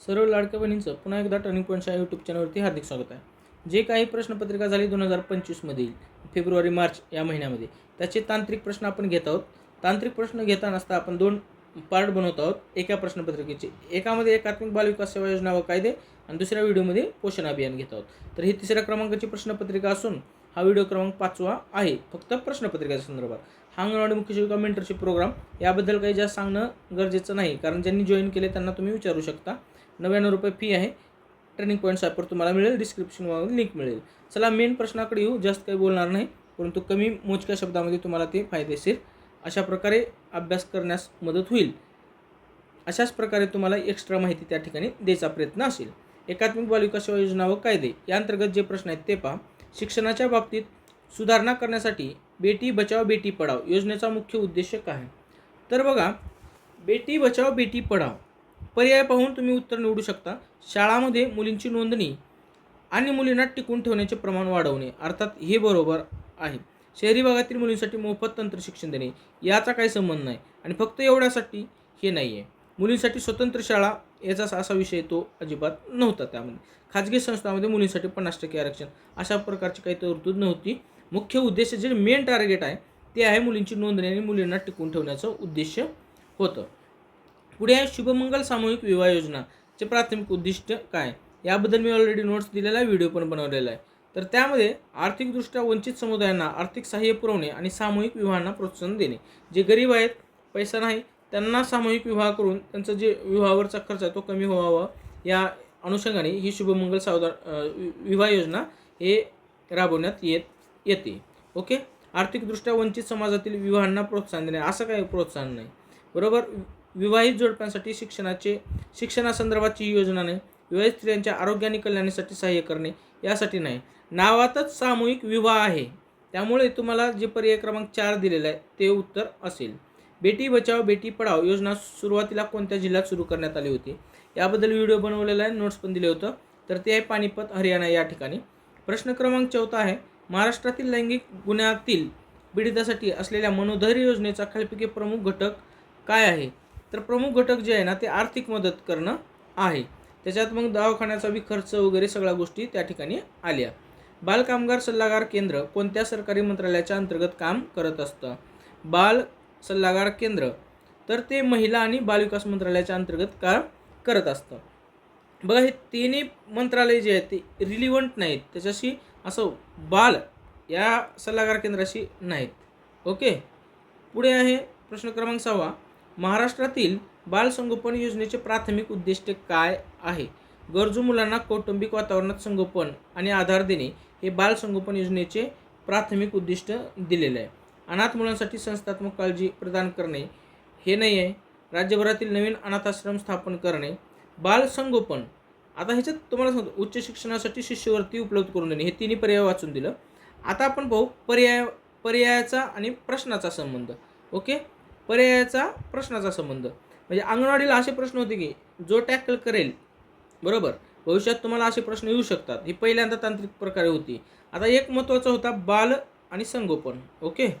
सर्व लाडक्या बहिणींचं पुन्हा एकदा टर्निंग पॉईंटच्या यूट्यूब चॅनलवरती हार्दिक स्वागत आहे. जे काही प्रश्नपत्रिका झाली दोन हजार पंचवीसमधील फेब्रुवारी मार्च या महिन्यामध्ये त्याचे तांत्रिक प्रश्न आपण घेत आहोत. तांत्रिक प्रश्न घेताना असता आपण दोन पार्ट बनवत आहोत एका प्रश्नपत्रिकेचे. एकामध्ये एकात्मिक बालविकास सेवा योजना व कायदे आणि दुसऱ्या व्हिडिओमध्ये पोषण अभियान घेत आहोत. तर ही तिसऱ्या क्रमांकाची प्रश्नपत्रिका असून हा व्हिडिओ क्रमांक पाचवा आहे फक्त प्रश्नपत्रिकेच्या संदर्भात. हा अंगणवाडी मुख्य शिक्षिका मेंटरशिप प्रोग्राम याबद्दल काही जास्त सांगणं गरजेचं नाही कारण ज्यांनी जॉईन केले त्यांना तुम्ही विचारू शकता. नव्याण्णव रुपये फी आहे. ट्रेनिंग पॉईंट्स ॲपवर तुम्हाला मिळेल. डिस्क्रिप्शनमध्ये लिंक मिळेल. चला मेन प्रश्नाकडे येऊ. जास्त काही बोलणार नाही परंतु कमी मोजक्या शब्दामध्ये तुम्हाला ते फायदेशीर अशा प्रकारे अभ्यास करण्यास मदत होईल. अशाच प्रकारे तुम्हाला एक्स्ट्रा माहिती त्या ठिकाणी द्यायचा प्रयत्न असेल. एकात्मिक बालविकास सेवा योजना व कायदे या अंतर्गत जे प्रश्न आहेत ते पहा. शिक्षणाच्या बाबतीत सुधारणा करण्यासाठी बेटी बचाव बेटी पढाव योजनेचा मुख्य उद्देश काय? तर बघा बेटी बचाव बेटी पढाव पर्याय पाहून तुम्ही उत्तर निवडू शकता. शाळामध्ये मुलींची नोंदणी आणि मुलींना टिकून ठेवण्याचे प्रमाण वाढवणे अर्थात हे बरोबर आहे. शहरी भागातील मुलींसाठी मोफत तंत्र शिक्षण देणे याचा काही संबंध नाही. आणि फक्त एवढ्यासाठी हे नाही आहे मुलींसाठी स्वतंत्र शाळा याचा असा विषय तो अजिबात नव्हता त्यामध्ये. खाजगी संस्थांमध्ये मुलींसाठी पन्नास टक्के आरक्षण अशा प्रकारची काही तरतूद नव्हती. मुख्य उद्देश जे मेन टार्गेट आहे ते आहे मुलींची नोंदणी आणि मुलींना टिकून ठेवण्याचं उद्देश होतं. पुढे आहे शुभमंगल सामूहिक विवाह योजनाचे प्राथमिक उद्दिष्ट काय? याबद्दल मी ऑलरेडी नोट्स दिलेला आहे व्हिडिओ पण बनवलेला आहे. तर त्यामध्ये आर्थिकदृष्ट्या वंचित समुदायांना आर्थिक सहाय्य पुरवणे आणि सामूहिक विवाहांना प्रोत्साहन देणे. जे गरीब आहेत पैसा नाही त्यांना सामूहिक विवाह करून त्यांचं जे विवाहावरचा खर्च आहे तो कमी व्हावा या अनुषंगाने ही शुभमंगल सावधान वि- विवाह योजना हे राबवण्यात येत येते. ओके? आर्थिकदृष्ट्या वंचित समाजातील विवाहांना प्रोत्साहन देणे असं काही प्रोत्साहन नाही. बरोबर? विवाहित जोडप्यांसाठी शिक्षणाचे शिक्षणासंदर्भाची योजना नाही विवाहित स्त्रियांच्या आरोग्य आणि कल्याणासाठी सहाय्य करणे यासाठी नाही. नावातच सामूहिक विवाह आहे. त्यामुळे तुम्हाला जे पर्याय क्रमांक चार दिलेला आहे ते उत्तर असेल. बेटी बचाव बेटी पढाव योजना सुरुवातीला कोणत्या जिल्ह्यात सुरू करण्यात आली होती? याबद्दल व्हिडिओ बनवलेला आहे नोट्स पण दिले होतं. तर ते आहे पानिपत हरियाणा या ठिकाणी. प्रश्न क्रमांक चौथा आहे. महाराष्ट्रातील लैंगिक गुन्ह्यातील पीडितासाठी असलेल्या मनोधैर्य योजनेचा खालपैकी प्रमुख घटक काय आहे? तर प्रमुख घटक जे आहे ना ते आर्थिक मदत करणं आहे. त्याच्यात मग दवाखान्याचा बी खर्च वगैरे सगळ्या गोष्टी त्या ठिकाणी आल्या. बालकामगार सल्लागार केंद्र कोणत्या सरकारी मंत्रालयाच्या अंतर्गत काम करत असतं? बाल सल्लागार केंद्र. तर ते महिला आणि बालविकास मंत्रालयाच्या अंतर्गत काम करत असतं. बघा हे तिन्ही मंत्रालय जे आहेत ते रिलिव्हंट नाहीत. त्याच्याशी असं बाल या सल्लागार केंद्राशी नाहीत. ओके? पुढे आहे प्रश्न क्रमांक सहावा. महाराष्ट्रातील बाल संगोपन योजनेचे प्राथमिक उद्दिष्ट काय आहे? गरजू मुलांना कौटुंबिक वातावरणात संगोपन आणि आधार देणे हे बाल संगोपन योजनेचे प्राथमिक उद्दिष्ट दिलेले आहे. अनाथ मुलांसाठी संस्थात्मक काळजी प्रदान करणे हे नाही आहे. राज्यभरातील नवीन अनाथाश्रम स्थापन करणे बाल संगोपन. आता ह्याच्यात तुम्हाला सांगतो उच्च शिक्षणासाठी शिष्यवृत्ती उपलब्ध करून देणे हे तिन्ही पर्याय वाचून दिलं. आता आपण पाहू पर्याय पर्यायाचा आणि प्रश्नाचा संबंध. ओके? पर्यायाचा प्रश्नाचा संबंध. म्हणजे अंगणवाडीला असे प्रश्न होते की जो टॅकल करेल बरोबर? भविष्यात तुम्हाला असे प्रश्न येऊ शकतात. ही पहिल्यांदा तांत्रिक प्रकारे होती. आता एक महत्त्वाचा होता बाल आणि संगोपन. ओके?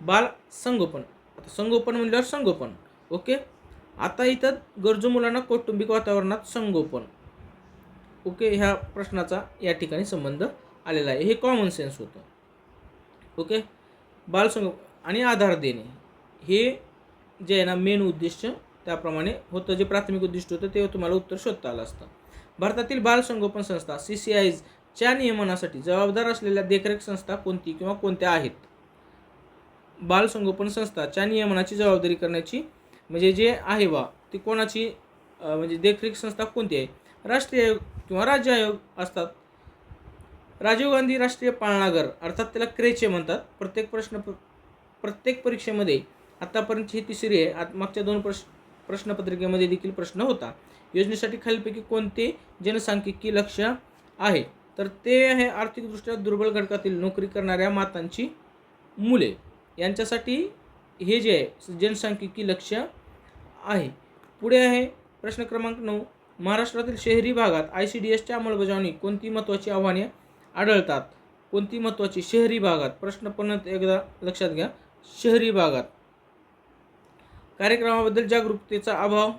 बाल संगोपन. आता संगोपन म्हणल्यावर संगोपन. ओके? आता इथं गरजू मुलांना कौटुंबिक वातावरणात संगोपन. ओके? ह्या प्रश्नाचा या ठिकाणी संबंध आलेला आहे. हे कॉमन सेन्स होतं. ओके? बालसंगोपन आणि आधार देणे. हे जे आहे ना मेन उद्दिष्ट त्याप्रमाणे होतं. जे प्राथमिक उद्दिष्ट होतं ते तुम्हाला उत्तर शोधता आलं असतं. भारतातील बाल संगोपन संस्था सी सी आयजच्या नियमनासाठी जबाबदार असलेल्या देखरेख संस्था कोणती किंवा कोणत्या आहेत? बाल संगोपन संस्थाच्या नियमनाची जबाबदारी करण्याची म्हणजे जे आहे बा ती कोणाची म्हणजे देखरेख संस्था कोणती आहे? राष्ट्रीय आयोग किंवा राज्य आयोग असतात. राजीव गांधी राष्ट्रीय पाळणाघर अर्थात त्याला क्रेचे म्हणतात. प्रत्येक प्रश्न प्रत्येक परीक्षेमध्ये आतापर्यंत ही तिसरी आहे. आत मागच्या दोन प्रश्न प्रश्नपत्रिकेमध्ये देखील प्रश्न होता. योजनेसाठी खालीलपैकी कोणते जनसांख्यिकी लक्ष आहे? तर ते आहे आर्थिकदृष्ट्या दुर्बल घटकातील नोकरी करणाऱ्या मातांची मुले. यांच्यासाठी हे जे आहे जनसांख्यिकी लक्ष आहे. पुढे आहे प्रश्न क्रमांक नऊ. महाराष्ट्रातील शहरी भागात आय सी डी एसच्या अंमलबजावणी कोणती महत्त्वाची आव्हाने आढळतात? कोणती महत्त्वाची? शहरी भागात. प्रश्न पण एकदा लक्षात घ्या. शहरी भागात. कार्यक्रमाबद्दल जागरूकतेचा अभाव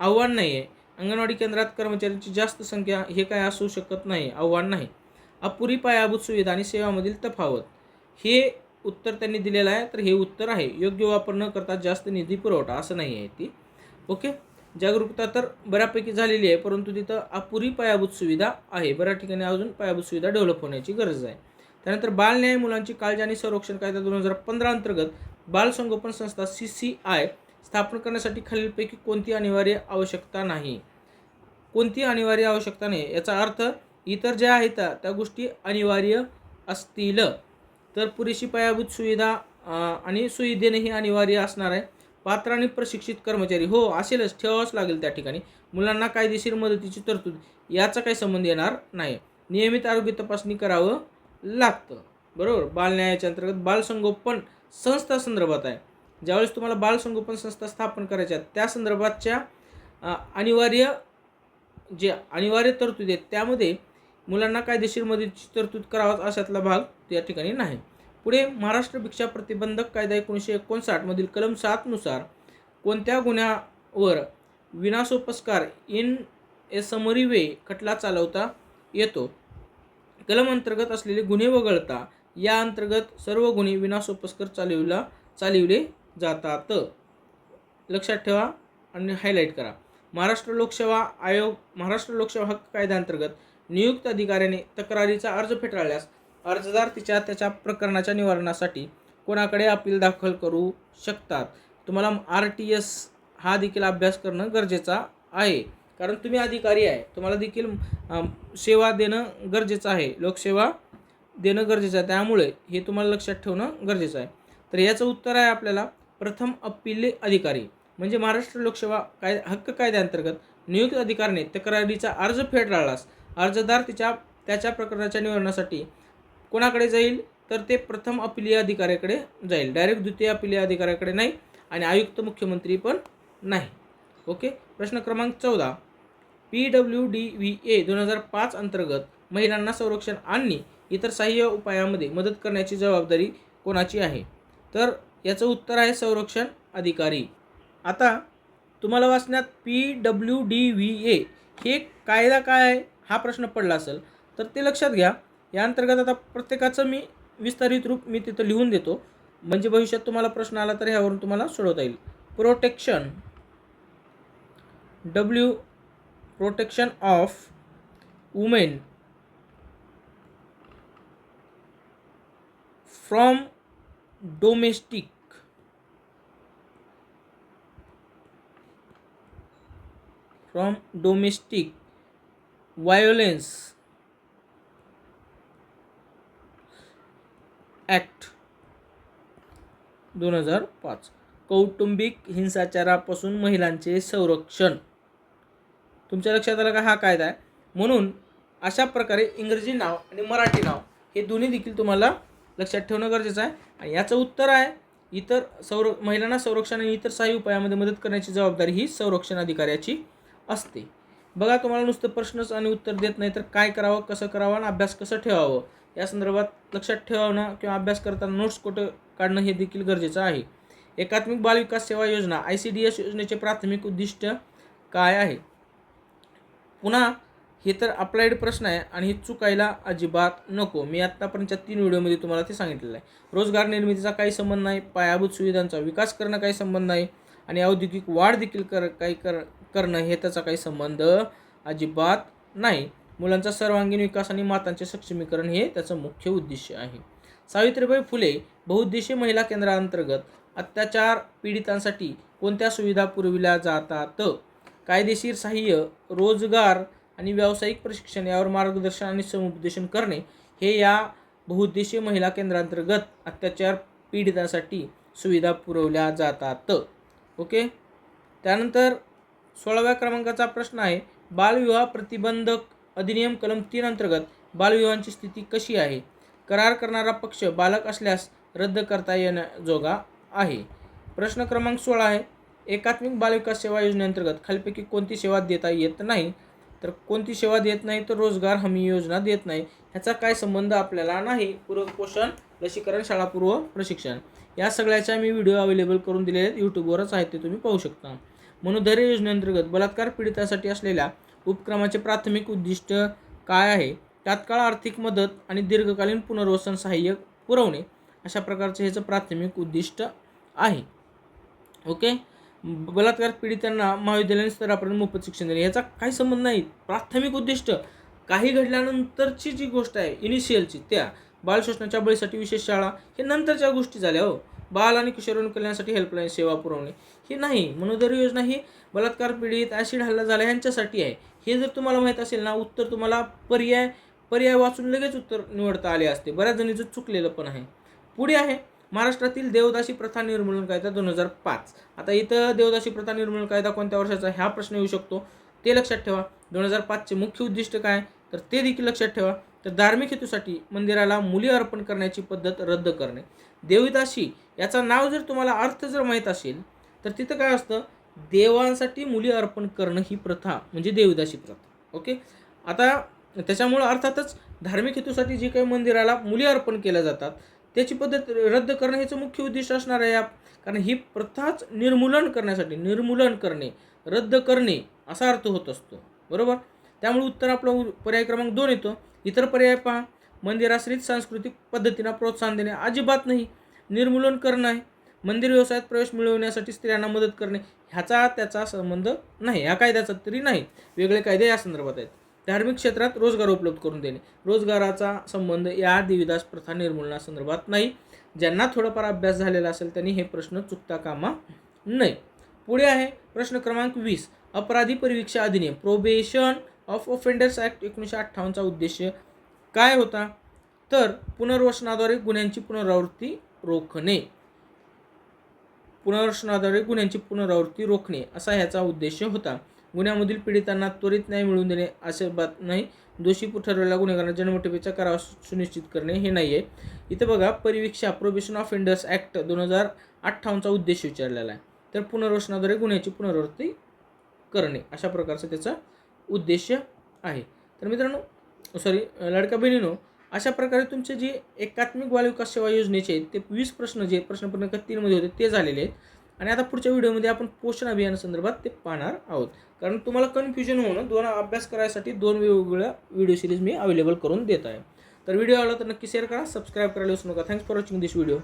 आव्हान नाही आहे अंगणवाडी केंद्रात कर्मचाऱ्यांची जास्त संख्या हे काय असू शकत नाही आव्हान नाही. अपुरी पायाभूत सुविधा आणि सेवामधील तफावत. हे उत्तर त्यांनी दिलेलं आहे तर हे उत्तर आहे. योग्य वापर न करता जास्त निधी पुरवठा असं नाही आहे ती. ओके? जागरूकता तर बऱ्यापैकी झालेली आहे परंतु तिथं अपुरी पायाभूत सुविधा आहे. बऱ्या ठिकाणी अजून पायाभूत सुविधा डेव्हलप होण्याची गरज आहे. त्यानंतर बाल न्याय मुलांची काळजी आणि संरक्षण कायदा दोन हजार पंधरा अंतर्गत बालसंगोपन संस्था सी सी आय स्थापन करण्यासाठी खालीलपैकी कोणती अनिवार्य आवश्यकता नाही? कोणती अनिवार्य आवश्यकता नाही? याचा अर्थ इतर ज्या आहेत त्या- गोष्टी अनिवार्य असतील. तर पुरेशी पायाभूत सुविधा आणि सोयी ही अनिवार्य असणार आहे. पात्र आणि प्रशिक्षित कर्मचारी. हो असेलच. ठेवावंच लागेल त्या ठिकाणी. मुलांना कायदेशीर मदतीची तरतूद याचा काही संबंध येणार नाही. नियमित आरोग्य तपासणी करावं लागतं. बरोबर? बाल न्यायाच्या अंतर्गत बालसंगोपन संस्था संदर्भात आहे. ज्यावेळेस तुम्हाला बाल संगोपन संस्था स्थापन करायच्या आहेत, त्या संदर्भातच्या अनिवार्य जे अनिवार्य तरतूद आहेत त्यामध्ये मुलांना कायदेशीर मदतीची तरतूद करावा अशातला भाग या ठिकाणी नाही. पुढे महाराष्ट्र भिक्षा प्रतिबंधक कायदा एकोणीसशे एकोणसाठमधील कलम सातनुसार कोणत्या गुन्ह्यावर विनासोपस्कार इन ए समरी वे खटला चालवता येतो? कलम अंतर्गत असलेले गुन्हे वगळता या अंतर्गत सर्व गुन्हे विनाशोपस्कर चालविला चालविले जातात. लक्षात ठेवा आणि हायलाईट करा. महाराष्ट्र लोकसेवा आयोग महाराष्ट्र लोकसेवा हक्क कायद्याअंतर्गत नियुक्त अधिकाऱ्याने तक्रारीचा अर्ज फेटाळल्यास अर्जदार तिच्या त्याच्या प्रकरणाच्या निवारणासाठी कोणाकडे अपील दाखल करू शकतात? तुम्हाला आर टी एस हा देखील अभ्यास करणं गरजेचा आहे. कारण तुम्ही अधिकारी आहे. तुम्हाला देखील सेवा देणं गरजेचं आहे. लोकसेवा देणं गरजेचं आहे. त्यामुळे हे तुम्हाला लक्षात ठेवणं गरजेचं आहे. तर याचं उत्तर आहे आपल्याला प्रथम अपील अधिकारी. म्हणजे महाराष्ट्र लोकसेवा काय हक्क कायद्याअंतर्गत नियुक्त अधिकाऱ्याने तक्रारीचा अर्ज फेटाळलास अर्जदार तिच्या त्याच्या प्रकरणाच्या निवारणासाठी कोणाकडे जाईल? तर ते प्रथम अपिलीय अधिकाऱ्याकडे जाईल. डायरेक्ट द्वितीय अपिलीय अधिकाऱ्याकडे नाही आणि आयुक्त मुख्यमंत्री पण नाही. ओके? प्रश्न क्रमांक चौदा. P W D V A दोन हजार पाच अंतर्गत महिलांना संरक्षण आणि इतर सहाय्य उपायामध्ये मदत करण्याची जबाबदारी कोणाची आहे? तर याचं उत्तर आहे संरक्षण अधिकारी. आता तुम्हाला वाचण्यात P W D V A हे कायदा काय आहे हा प्रश्न पडला असेल तर ते लक्षात घ्या. या अंतर्गत आता प्रत्येकाचं मी विस्तारित रूप मी तिथं लिहून देतो. म्हणजे भविष्यात तुम्हाला प्रश्न आला तर ह्यावरून तुम्हाला सोडवता येईल. Protection. W protection of women. From domestic. From domestic. Violence act. दोन हजार पाच. कौटुंबिक हिंसाचारापासून महिलांचे संरक्षण. तुमच्या लक्षात आलं का? हा कायदा आहे. म्हणून अशा प्रकारे इंग्रजी नाव आणि मराठी नाव हे दोन्ही देखील तुम्हाला लक्षात ठेवणं गरजेचं आहे. आणि याचं उत्तर आहे इतर संर महिलांना संरक्षण आणि इतर काही उपायामध्ये मदत करण्याची जबाबदारी ही संरक्षण अधिकाऱ्याची असते. बघा तुम्हाला नुसतं प्रश्नच आणि उत्तर देत नाही तर काय करावं कसं करावं आणि अभ्यास कसं ठेवावं? या संदर्भात लक्षात ठेवावं किंवा अभ्यास करताना नोट्स कुठं काढणं हे देखील गरजेचं आहे. एकात्मिक बाल विकास सेवा योजना आय सी डी एस योजनेचे प्राथमिक उद्दिष्ट काय आहे? पुन्हा हे तर अप्लाइड प्रश्न आहे आणि हे चुकायला अजिबात नको. मी आत्तापर्यंतच्या तीन व्हिडिओमध्ये तुम्हाला ते सांगितलेलं आहे. रोजगार निर्मितीचा काही संबंध नाही पायाभूत सुविधांचा विकास करणं काही संबंध नाही आणि औद्योगिक वाढ देखील कर काही कर करणं हे त्याचा काही संबंध अजिबात नाही. मुलांचा सर्वांगीण विकास आणि मातांचे सक्षमीकरण हे त्याचं मुख्य उद्दिष्ट आहे. सावित्रीबाई फुले बहुउद्देशीय महिला केंद्राअंतर्गत अत्याचार पीडितांसाठी कोणत्या सुविधा पुरविल्या जातात? कायदेशीर सहाय्य रोजगार आणि व्यावसायिक प्रशिक्षण यावर मार्गदर्शन आणि समुपदेशन करणे हे या बहुउद्देशीय महिला केंद्रांतर्गत अत्याचार पीडितांसाठी सुविधा पुरवल्या जातात. ओके? त्यानंतर सोळाव्या क्रमांकाचा प्रश्न आहे बालविवाह प्रतिबंधक अधिनियम कलम तीन अंतर्गत बालविवाहांची स्थिती कशी आहे? करार करणारा पक्ष बालक असल्यास रद्द करता येण्याजोगा आहे. प्रश्न क्रमांक सोळा आहे एकात्मिक बालविकास सेवा योजनेअंतर्गत खालीपैकी कोणती सेवा देता येत नाही? तर कोणती सेवा देत नाही तर रोजगार हमी योजना देत नाही. ह्याचा काय संबंध आपल्याला नाही. पूरक पोषण लसीकरण शाळापूर्व प्रशिक्षण. या सगळ्याच्या मी व्हिडिओ अवेलेबल करून दिलेले आहेत यूट्यूबवरच आहेत ते तुम्ही पाहू शकता. मनोधैर्य योजनेअंतर्गत बलात्कार पीडितासाठी असलेल्या उपक्रमाचे प्राथमिक उद्दिष्ट काय आहे? तात्काळ आर्थिक मदत आणि दीर्घकालीन पुनर्वसन सहाय्य पुरवणे अशा प्रकारचं ह्याचं प्राथमिक उद्दिष्ट आहे. ओके? बलात्कार पीडितांना महाविद्यालयीन स्तरापर्यंत मोफत शिक्षण देणे याचा काही संबंध नाही. प्राथमिक उद्दिष्ट काही घडल्यानंतरची जी गोष्ट आहे इनिशियलची त्या. बालशोषणाच्या बळीसाठी विशेष शाळा हे नंतरच्या गोष्टी झाल्या हो. बाल आणि किशोरवयीन कल्याणासाठी हेल्पलाईन सेवा पुरवणे. हे नाही. मनोदर योजना ही बलात्कार पीडित ॲसिड हल्ला झाला यांच्यासाठी आहे. हे जर तुम्हाला माहीत असेल ना उत्तर तुम्हाला पर्याय पर्याय वाचून लगेच उत्तर निवडता आले असते. बऱ्याच जणीचं चुकलेलं पण आहे. पुढे आहे. महाराष्ट्रातील देवदासी प्रथा निर्मूलन कायदा दोन हजार पाच. आता इथं देवदासी प्रथा निर्मूलन कायदा कोणत्या वर्षाचा ह्या प्रश्न येऊ शकतो. ते लक्षात ठेवा दोन हजार पाचचे मुख्य उद्दिष्ट काय? तर ते देखील लक्षात ठेवा तर धार्मिक हेतूसाठी मंदिराला मुली अर्पण करण्याची पद्धत रद्द करणे. देवदासी याचा नाव जर तुम्हाला अर्थ जर माहीत असेल तर तिथं काय असतं? देवांसाठी मुली अर्पण करणं ही प्रथा म्हणजे देवदासी प्रथा. ओके? आता त्याच्यामुळं अर्थातच धार्मिक हेतूसाठी जे काही मंदिराला मुली अर्पण केल्या जातात त्याची पद्धत रद्द करणं ह्याचं मुख्य उद्दिष्ट असणार आहे. या कारण ही प्रथाच निर्मूलन करण्यासाठी निर्मूलन करणे रद्द करणे असा अर्थ होत असतो. बरोबर? त्यामुळे उत्तर आपला उ- पर्याय क्रमांक दोन येतो. इतर पर्याय पहा. मंदिराश्रित सांस्कृतिक पद्धतींना प्रोत्साहन देणे अजिबात नाही. निर्मूलन करणं आहे. मंदिर व्यवसायात प्रवेश मिळवण्यासाठी स्त्रियांना मदत करणे ह्याचा त्याचा संबंध नाही. ह्या कायद्याचा तरी नाही. वेगळे कायदे या संदर्भात आहेत. धार्मिक क्षेत्रात रोजगार उपलब्ध करून देणे. रोजगाराचा संबंध या देवीदास प्रथा निर्मूलनासंदर्भात नाही. ज्यांना थोडाफार अभ्यास झालेला असेल त्यांनी हे प्रश्न चुकता कामा नाही पुढे आहे प्रश्न क्रमांक वीस. अपराधी परिवीक्षा अधिनियम. प्रोबेशन ऑफ ऑफेंडर्स ॲक्ट एकोणीसशे अठ्ठावन्नचा उद्देश काय होता? तर पुनर्वसनाद्वारे गुन्ह्यांची पुनरावृत्ती रोखणे. पुनर्वसनाद्वारे गुन्ह्यांची पुनरावृत्ती रोखणे असा ह्याचा उद्देश होता. गुन्ह्यामधील पीडितांना त्वरित न्याय मिळवून देणे असे बात नाही. दोषी ठरवलेल्या गुन्हेगारांना जन्मठेपेचा करावा सुनिश्चित करणे हे नाही आहे इथं बघा परिवीक्षा प्रोबेशन ऑफ इंडर्स ॲक्ट दोन हजार अठ्ठावन्नचा उद्देश विचारलेला आहे. तर पुनर्वसनाद्वारे गुन्ह्याची पुनरावृत्ती करणे अशा प्रकारचा त्याचा उद्देश आहे. तर मित्रांनो सॉरी लाडका बहिणीनो अशा प्रकारे तुमचे जे एकात्मिक बालविकास सेवा योजनेचे आहेत ते वीस प्रश्न जे प्रश्न तीनमध्ये होते ते झालेले आहेत. आणि आता पुढच्या व्हिडिओमध्ये आपण पोषण अभियानासंदर्भात ते पाहणार आहोत. कारण तुम्हाला कन्फ्युजन होणं दोन अभ्यास करायसाठी दोन वेगवेगळ्या व्हिडिओ सिरीज मी अवेलेबल करून देत आहे. तर व्हिडिओ आवडला तर नक्की शेअर करा सबस्क्राईब करायला विसरू नका. Thanks for watching this video